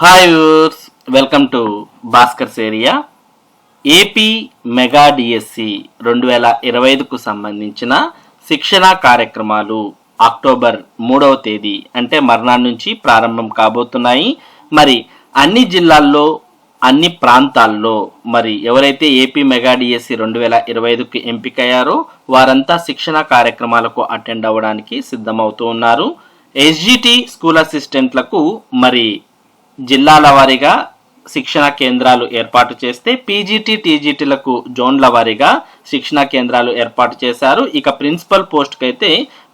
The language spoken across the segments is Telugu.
Hi viewers welcome to Bhaskar's area AP mega DSC రెండు వేల ఇరవై ఐదుకు సంబంధించిన శిక్షణ కార్యక్రమాలు అక్టోబర్ మూడవ తేదీ అంటే మర్నాడు నుంచి ప్రారంభం కాబోతున్నాయి మరి అన్ని జిల్లాల్లో అన్ని ప్రాంతాల్లో మరి ఎవరైతే ఏపీ మెగా డిఎస్సి రెండు వేల ఇరవై ఐదుకు ఎంపికయ్యారో వారంతా శిక్షణ కార్యక్రమాలకు అటెండ్ అవ్వడానికి సిద్ధమవుతూ ఉన్నారు ఎస్జిటి స్కూల్ అసిస్టెంట్లకు మరి జిల్లాల వారీగా శిక్షణ కేంద్రాలు ఏర్పాటు చేస్తే పీజీటీ టీజీటీలకు జోన్ల వారీగా శిక్షణ కేంద్రాలు ఏర్పాటు చేశారు ఇక ప్రిన్సిపల్ పోస్ట్కి అయితే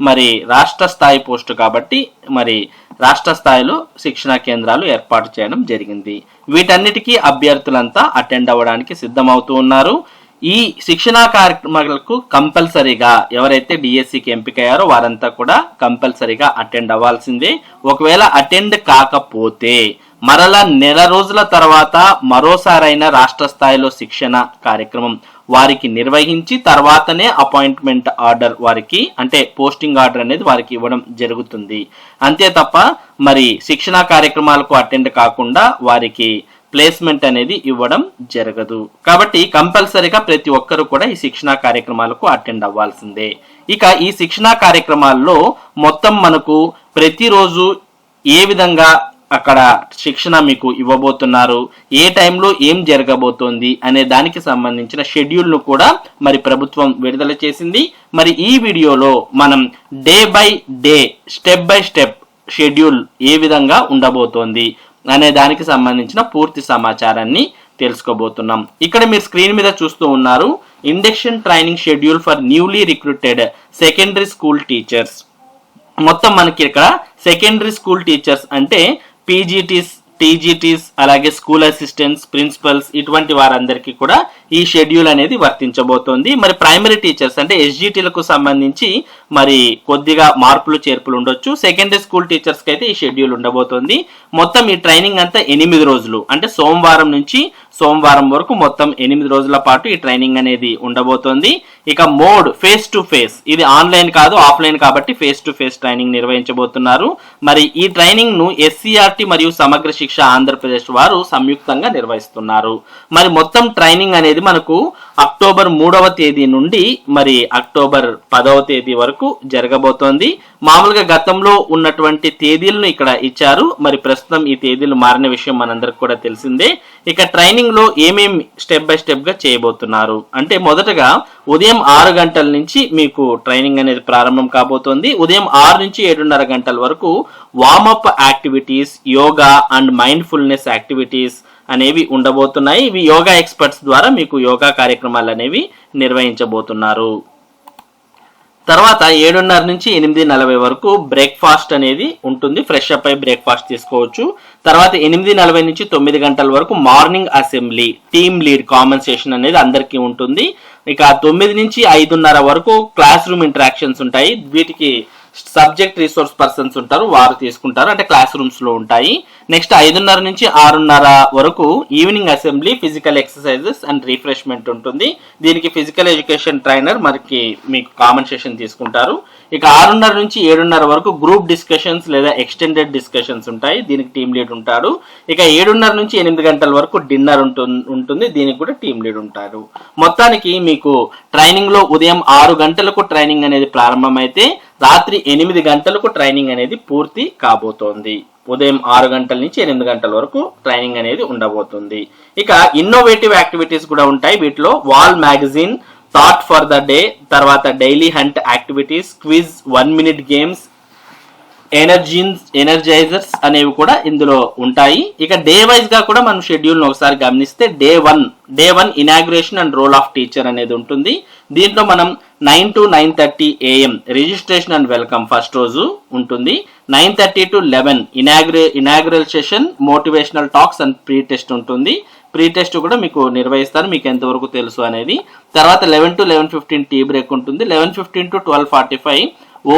మరి రాష్ట్ర స్థాయి పోస్టు కాబట్టి మరి రాష్ట్ర స్థాయిలో శిక్షణ కేంద్రాలు ఏర్పాటు చేయడం జరిగింది వీటన్నిటికీ అభ్యర్థులంతా అటెండ్ అవ్వడానికి సిద్ధమవుతూ ఉన్నారు ఈ శిక్షణా కార్యక్రమాలకు కంపల్సరీగా ఎవరైతే డిఎస్సికి ఎంపికయ్యారో వారంతా కూడా కంపల్సరీగా అటెండ్ అవ్వాల్సిందే ఒకవేళ అటెండ్ కాకపోతే మరల నెల రోజుల తర్వాత మరోసారైన రాష్ట్ర స్థాయిలో శిక్షణ కార్యక్రమం వారికి నిర్వహించి తర్వాతనే అపాయింట్మెంట్ ఆర్డర్ వారికి అంటే పోస్టింగ్ ఆర్డర్ అనేది వారికి ఇవ్వడం జరుగుతుంది అంతే తప్ప మరి శిక్షణా కార్యక్రమాలకు అటెండ్ కాకుండా వారికి ప్లేస్మెంట్ అనేది ఇవ్వడం జరగదు కాబట్టి కంపల్సరీగా ప్రతి ఒక్కరూ కూడా ఈ శిక్షణా కార్యక్రమాలకు అటెండ్ అవ్వాల్సిందే ఇక ఈ శిక్షణా కార్యక్రమాల్లో మొత్తం మనకు ప్రతిరోజు ఏ విధంగా అక్కడ శిక్షణ మీకు ఇవ్వబోతున్నారు ఏ టైంలో ఏం జరగబోతోంది అనే దానికి సంబంధించిన షెడ్యూల్ను కూడా మరి ప్రభుత్వం విడుదల చేసింది మరి ఈ వీడియోలో మనం day by day step by step schedule ఏ విధంగా ఉండబోతోంది అనే దానికి సంబంధించిన పూర్తి సమాచారాన్ని తెలుసుకోబోతున్నాం ఇక్కడ మీరు స్క్రీన్ మీద చూస్తూ ఉన్నారు induction training schedule for newly recruited secondary school teachers మొత్తం మనకి ఇక్కడ సెకండరీ స్కూల్ టీచర్స్ అంటే పీజీటీస్ టీజీటీస్ అలాగే స్కూల్ అసిస్టెంట్స్ ప్రిన్సిపల్స్ ఇటువంటి వారందరికీ కూడా ఈ షెడ్యూల్ అనేది వర్తించబోతోంది మరి ప్రైమరీ టీచర్స్ అంటే ఎస్జీటీలకు సంబంధించి మరి కొద్దిగా మార్పులు చేర్పులు ఉండొచ్చు సెకండరీ స్కూల్ టీచర్స్కి అయితే ఈ షెడ్యూల్ ఉండబోతోంది మొత్తం ఈ ట్రైనింగ్ అంతా ఎనిమిది రోజులు అంటే సోమవారం నుంచి సోమవారం వరకు మొత్తం ఎనిమిది రోజుల పాటు ఈ ట్రైనింగ్ అనేది ఉండబోతోంది ఇక మోడ్ ఫేస్ టు ఫేస్ ఇది ఆన్లైన్ కాదు ఆఫ్లైన్ కాబట్టి ఫేస్ టు ఫేస్ ట్రైనింగ్ నిర్వహించబోతున్నారు మరి ఈ ట్రైనింగ్ ను ఎస్సీఆర్టీ మరియు సమగ్ర శిక్ష ఆంధ్రప్రదేశ్ వారు సంయుక్తంగా నిర్వహిస్తున్నారు మరి మొత్తం ట్రైనింగ్ అనేది మనకు అక్టోబర్ మూడవ తేదీ నుండి మరి అక్టోబర్ పదవ తేదీ వరకు జరగబోతోంది మామూలుగా గతంలో ఉన్నటువంటి తేదీలను ఇక్కడ ఇచ్చారు మరి ప్రస్తుతం ఈ తేదీలు మారిన విషయం మనందరికి కూడా తెలిసిందే ఇక ట్రైనింగ్ లో ఏమేమి స్టెప్ బై స్టెప్ గా చేయబోతున్నారు అంటే మొదటగా ఉదయం ఆరు గంటల నుంచి మీకు ట్రైనింగ్ అనేది ప్రారంభం కాబోతోంది ఉదయం ఆరు నుంచి ఏడున్నర గంటల వరకు warmup activities yoga and mindfulness activities అనేవి ఉండబోతున్నాయి ఇవి యోగా ఎక్స్పర్ట్స్ ద్వారా మీకు యోగా కార్యక్రమాలు అనేవి నిర్వహించబోతున్నారు తర్వాత ఏడున్నర నుంచి ఎనిమిది నలభై వరకు బ్రేక్ఫాస్ట్ అనేది ఉంటుంది ఫ్రెష్ అప్ అయి బ్రేక్ఫాస్ట్ తీసుకోవచ్చు తర్వాత ఎనిమిది నలభై నుంచి తొమ్మిది గంటల వరకు మార్నింగ్ అసెంబ్లీ టీమ్ లీడ్ కామన్సేషన్ అనేది అందరికీ ఉంటుంది ఇక తొమ్మిది నుంచి ఐదున్నర వరకు క్లాస్ రూమ్ ఇంటరాక్షన్స్ ఉంటాయి వీటికి సబ్జెక్ట్ రిసోర్స్ పర్సన్స్ ఉంటారు వారు తీసుకుంటారు అంటే క్లాస్ రూమ్స్లో ఉంటాయి నెక్స్ట్ ఐదున్నర నుంచి ఆరున్నర వరకు evening assembly physical exercises and refreshment ఉంటుంది దీనికి ఫిజికల్ ఎడ్యుకేషన్ ట్రైనర్ మనకి మీకు సెషన్ తీసుకుంటారు ఇక ఆరున్నర నుంచి ఏడున్నర వరకు గ్రూప్ డిస్కషన్స్ లేదా ఎక్స్టెండెడ్ డిస్కషన్స్ ఉంటాయి దీనికి టీం లీడ్ ఉంటాడు ఇక ఏడున్నర నుంచి ఎనిమిది గంటల వరకు డిన్నర్ ఉంటుంది దీనికి కూడా టీం లీడ్ ఉంటారు మొత్తానికి మీకు ట్రైనింగ్లో ఉదయం ఆరు గంటలకు ట్రైనింగ్ అనేది ప్రారంభమైతే రాత్రి ఎనిమిది గంటలకు ట్రైనింగ్ అనేది పూర్తి కాబోతోంది ఉదయం ఆరు గంటల నుంచి ఎనిమిది గంటల వరకు ట్రైనింగ్ అనేది ఉండబోతుంది ఇక ఇన్నోవేటివ్ యాక్టివిటీస్ కూడా ఉంటాయి వీటిలో wall magazine thought for the day తర్వాత daily hunt activities quiz one minute games energies energizers అనేవి కూడా ఇందులో ఉంటాయి ఇక డే వైజ్ గా కూడా మనం షెడ్యూల్ను ఒకసారి గమనిస్తే day one day one inauguration and role of teacher అనేది ఉంటుంది దీంట్లో మనం nine to nine thirty AM registration and welcome first రోజు ఉంటుంది nine thirty to eleven inaugural inaugural session motivational talks and pre test ఉంటుంది ప్రీ టెస్ట్ కూడా మీకు నిర్వహిస్తారు మీకు ఎంతవరకు తెలుసు అనేది తర్వాత eleven to eleven fifteen tea break ఉంటుంది eleven fifteen to twelve forty five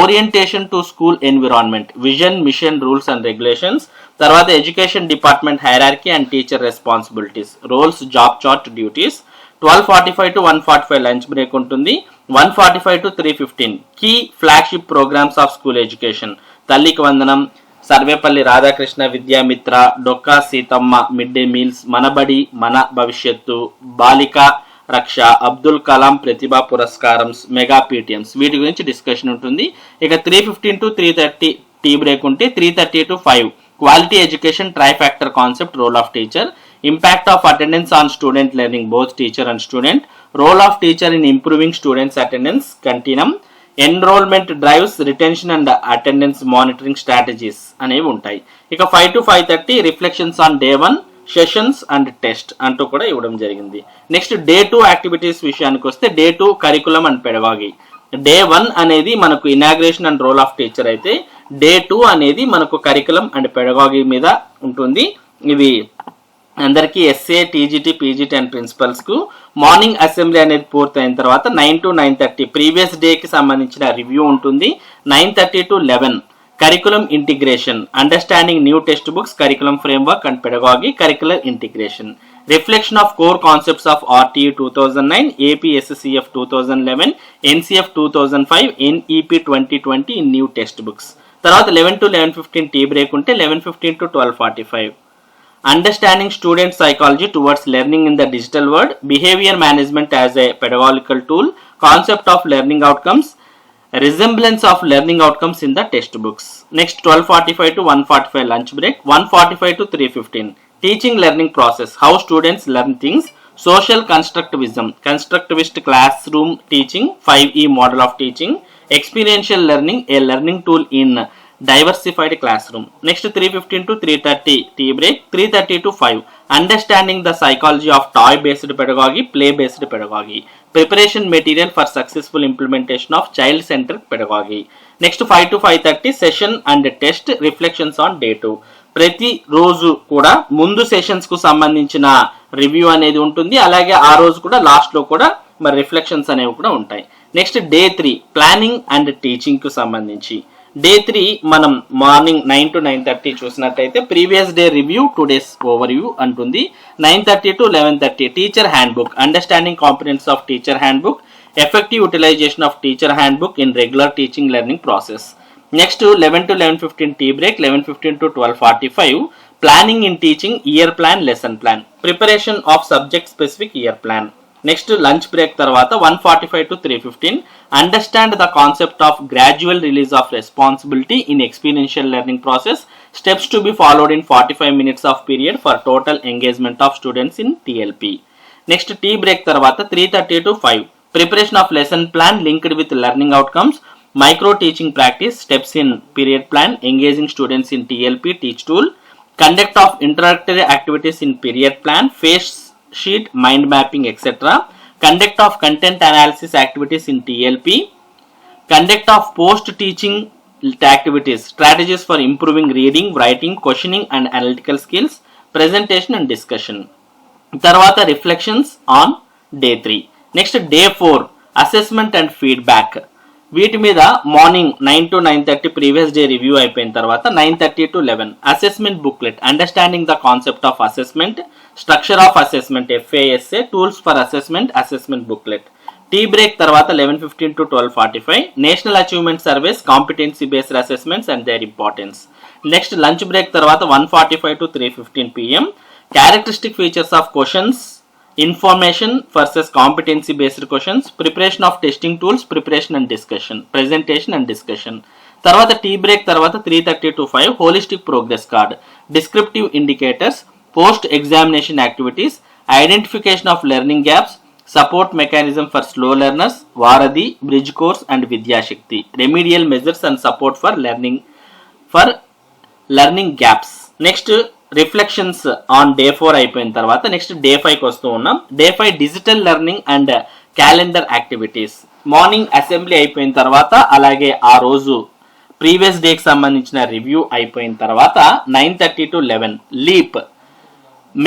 orientation to school environment vision mission rules and regulations తర్వాత education department hierarchy and teacher responsibilities roles job chart duties twelve forty five to one forty five lunch break ఉంటుంది one forty five to three fifteen key flagship programmes of school education Thalliki Vandanam Sarvepalli Radhakrishna Vidyamitra Dokka Seethamma mid day meals Manabadi Mana Bhavishyathu Balika రక్ష అబ్దుల్ కలాం ప్రతిభా పురస్కారం మెగా పీటిఎంస్ వీటి గురించి డిస్కషన్ ఉంటుంది ఇక three fifteen to three thirty tea break ఉంటే three thirty to five quality education tri factor concept role of teacher impact of attendance on student learning both teacher and student role of teacher in improving students attendance continuum. Enrolment drives retention and attendance monitoring strategies అనేవి ఉంటాయి ఇక five to five thirty reflections on day one sessions and test అంటూ కూడా ఇవ్వడం జరిగింది నెక్స్ట్ డే టూ యాక్టివిటీస్ విషయానికి వస్తే day two curriculum and pedagogy day one అనేది మనకు inauguration and role of teacher అయితే డే టూ అనేది మనకు కరికులం అండ్ పెడవాగి మీద ఉంటుంది ఇది అందరికీ ఎస్ఏ టీజీటీ పీజీటీ అండ్ ప్రిన్సిపల్స్కు మార్నింగ్ అసెంబ్లీ అనేది పూర్తయిన తర్వాత nine to nine thirty previous డేకి సంబంధించిన రివ్యూ ఉంటుంది nine thirty to eleven curriculum integration understanding new textbooks curriculum framework and pedagogy curricular integration reflection of core concepts of RT two thousand nine APSCF two thousand eleven NCF two thousand five NEP twenty twenty in new text books తర్వాత eleven to eleven fifteen tea break ఉంటే eleven fifteen to twelve forty five understanding student psychology towards learning in the digital world, behavior management as a pedagogical tool, concept of learning outcomes, resemblance of learning outcomes in the textbooks. Next 1245 to 145 lunch break, 145 to 315. Teaching learning process, how students learn things, social constructivism, constructivist classroom teaching, 5E model of teaching, experiential learning, a learning tool in diversified classroom next three fifteen to three thirty tea break three thirty to five understanding the psychology of toy based pedagogy play based pedagogy preparation material for successful implementation of child centre pedagogy next five to five thirty session and test reflections on day two ప్రతి రోజు కూడా ముందు సెషన్స్ కు సంబంధించిన రివ్యూ అనేది ఉంటుంది అలాగే ఆ రోజు కూడా లాస్ట్ లో కూడా మరి రిఫ్లెక్షన్స్ అనేవి కూడా ఉంటాయి next day three planning and teaching కు సంబంధించి డే త్రీ మనం morning nine to nine thirty చూసినట్టయితే previous day review two days overview అంటుంది nine thirty to eleven thirty teacher handbook understanding competence of teacher handbook effective utilisation of teacher handbook in regular teaching learning process next eleven to eleven fifteen tea break eleven fifteen to twelve forty five planning in teaching year plan lesson plan preparation of subject specific year plan Next, lunch break tarvata 1:45 to 3:15. Understand the concept of gradual release of responsibility in experiential learning process. Steps to be followed in 45 minutes of period for total engagement of students in TLP. Next, tea break tarvata 3:30 to 5. Preparation of lesson plan linked with learning outcomes. Micro teaching practice, steps in period plan, engaging students in TLP teach tool, conduct of interactive activities in period plan, phase sheet mind mapping etcetera conduct of content analysis activities in TLP conduct of post teaching activities strategies for improving reading writing questioning and analytical skills presentation and discussion తర్వాత reflections on day three next day four assessment and feedback వీటి మీద morning nine to nine thirty previous day review అయిపోయిన తర్వాత nine thirty to eleven assessment booklet understanding the concept of assessment structure of assessment FASA tools for assessment assessment booklet tea break తర్వాత eleven fifteen to twelve forty five national achievement service competency based assessments and their importance next lunch break తర్వాత one forty five to three fifteen PM characteristic features of questions information versus competency based questions preparation of testing tools preparation and discussion presentation and discussion తర్వాత టీ బ్రేక్ తర్వాత three thirty to five holistic progress card descriptive indicators post examination activities identification of learning gaps support mechanism for slow learners Varadhi bridge course and Vidyashakti remedial measures and support for learning for learning gaps next reflections on day four అయిపోయిన తర్వాత నెక్స్ట్ డే ఫైవ్కి వస్తూ ఉన్నాం day five digital learning and calendar activities morning assembly అయిపోయిన తర్వాత అలాగే ఆ రోజు ప్రీవియస్ డేకి సంబంధించిన రివ్యూ అయిపోయిన తర్వాత nine thirty to eleven LEAP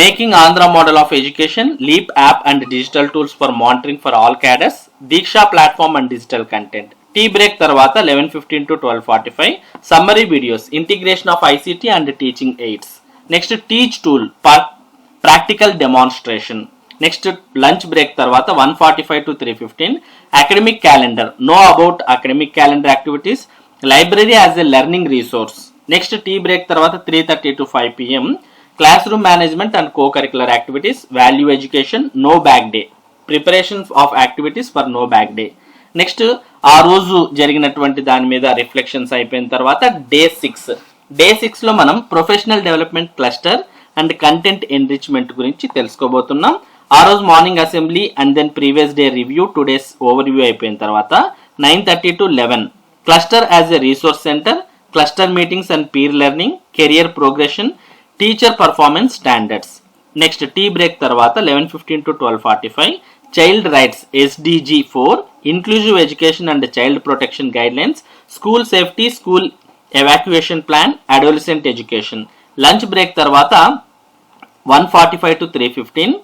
making Andhra model of education LEAP app and digital tools for monitoring for all cadres Diksha platform and digital content tea break తర్వాత eleven fifteen to twelve forty five summary videos integration of ICT and teaching aids next teach tool practical demonstration next lunch break తర్వాత one forty five to three fifteen academic calendar know about academic calendar activities library as a learning resource next tea break తర్వాత three thirty to five PM classroom management and co curricular activities value education no bag day preparation of activities for no bag day next ఆ రోజు జరిగినటువంటి దాని మీద రిఫ్లెక్షన్స్ అయిపోయిన తర్వాత డే సిక్స్ డే సిక్స్లో మనం professional development cluster and content enrichment గురించి తెలుసుకోబోతున్నాం ఆ రోజు morning assembly and then previous day review two days overview అయిపోయిన తర్వాత nine thirty to eleven cluster as a resource centre cluster meetings and peer learning career progression teacher performance standards next tea break తర్వాత eleven fifteen to twelve forty five child rights SDG four inclusive education and child protection guidelines school safety school evacuation plan adolescent education lunch break తర్వాత one forty five to three fifteen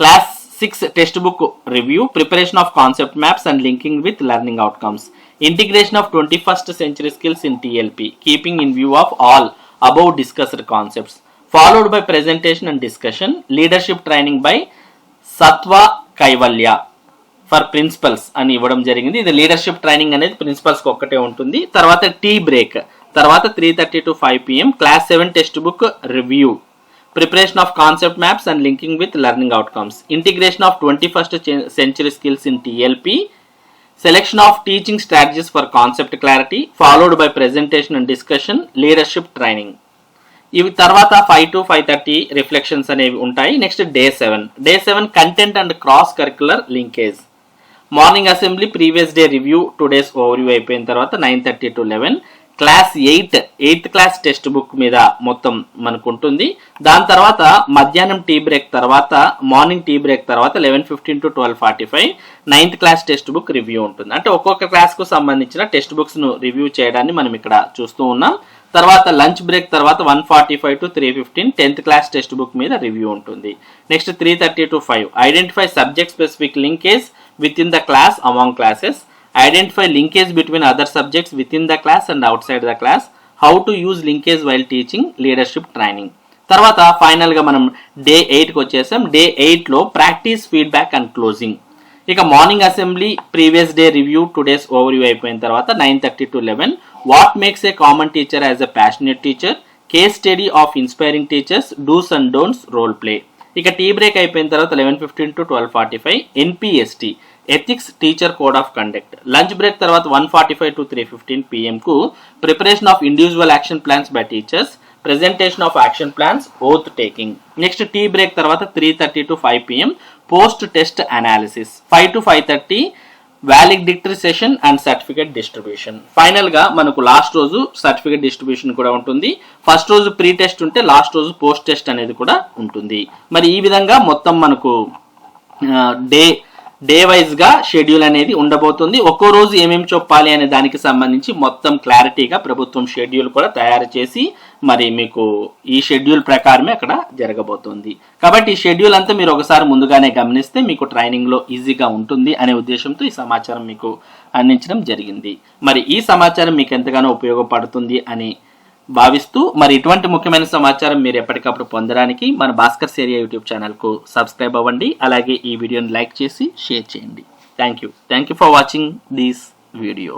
class six textbook review preparation of concept maps and linking with learning outcomes integration of twenty first century skills in TLP keeping in view of all above discussed concepts followed by presentation and discussion leadership training by Satva Kaivalya for principles అని ఇవ్వడం జరిగింది ఇది లీడర్షిప్ ట్రైనింగ్ అనేది ప్రిన్సిపల్స్కి ఒక్కటే ఉంటుంది తర్వాత టీ బ్రేక్ తర్వాత three thirty to five PM class seven textbook review preparation of concept maps and linking with learning outcomes integration of twenty first century skills in TLP selection of teaching strategies for concept clarity followed by presentation and discussion leadership training ఇవి తర్వాత five to five thirty reflections అనేవి ఉంటాయి next day seven day seven content and cross curricular linkage morning assembly previous day review today's overview అయిపోయిన తర్వాత nine thirty to eleven class eight eighth class textbook మీద మొత్తం మనకు ఉంటుంది దాని తర్వాత మధ్యాహ్నం టీ బ్రేక్ తర్వాత మార్నింగ్ టీ బ్రేక్ తర్వాత eleven fifteen to twelve forty five ninth class textbook review ఉంటుంది అంటే ఒక్కొక్క క్లాస్కు సంబంధించిన టెక్స్ట్ బుక్స్ను రివ్యూ చేయడాన్ని మనం ఇక్కడ చూస్తూ ఉన్నాం తర్వాత లంచ్ బ్రేక్ తర్వాత one forty five to three fifteen tenth class textbook మీద రివ్యూ ఉంటుంది next three thirty to five identify subject specific linkage within the class among classes Identify linkage between other subjects within the class and outside the class. How to use linkage while teaching leadership training తర్వాత ఫైనల్గా మనం డే ఎయిట్కి వచ్చేసాం డే ఎయిట్లో ప్రాక్టీస్ ఫీడ్బ్యాక్ అండ్ క్లోజింగ్ ఇక morning assembly previous day review today's overview అయిపోయిన తర్వాత nine thirty to eleven what makes a common teacher as a passionate teacher case study of inspiring teachers dos and don'ts role play ఇక టీ బ్రేక్ అయిపోయిన తర్వాత eleven fifteen to twelve forty five NPST ethics teacher code of conduct lunch break తర్వాత one forty five to three fifteen పిఎంకు preparation of individual action plans by teachers presentation of action plans oath taking next tea break తర్వాత three thirty to five PM post test analysis five to five thirty valedictory session and certificate distribution ఫైనల్గా మనకు లాస్ట్ రోజు సర్టిఫికేట్ డిస్ట్రిబ్యూషన్ కూడా ఉంటుంది ఫస్ట్ రోజు ప్రీ టెస్ట్ ఉంటే లాస్ట్ రోజు పోస్ట్ టెస్ట్ అనేది కూడా ఉంటుంది మరి ఈ విధంగా మొత్తం మనకు డే డే గా షెడ్యూల్ అనేది ఉండబోతుంది ఒక్కో రోజు ఏమేమి చెప్పాలి అనే దానికి సంబంధించి మొత్తం క్లారిటీగా ప్రభుత్వం షెడ్యూల్ కూడా తయారు చేసి మరి మీకు ఈ షెడ్యూల్ ప్రకారమే అక్కడ జరగబోతుంది కాబట్టి ఈ షెడ్యూల్ అంతా మీరు ఒకసారి ముందుగానే గమనిస్తే మీకు ట్రైనింగ్లో ఈజీగా ఉంటుంది అనే ఉద్దేశంతో ఈ సమాచారం మీకు అందించడం జరిగింది మరి ఈ సమాచారం మీకు ఎంతగానో ఉపయోగపడుతుంది అని భావిస్తూ మరి ఇటువంటి ముఖ్యమైన సమాచారం మీరు ఎప్పటికప్పుడు పొందడానికి మన భాస్కర్ సేరియా యూట్యూబ్ ఛానల్కు సబ్స్క్రైబ్ అవ్వండి అలాగే ఈ వీడియోని లైక్ చేసి షేర్ చేయండి thank you thank you for watching this video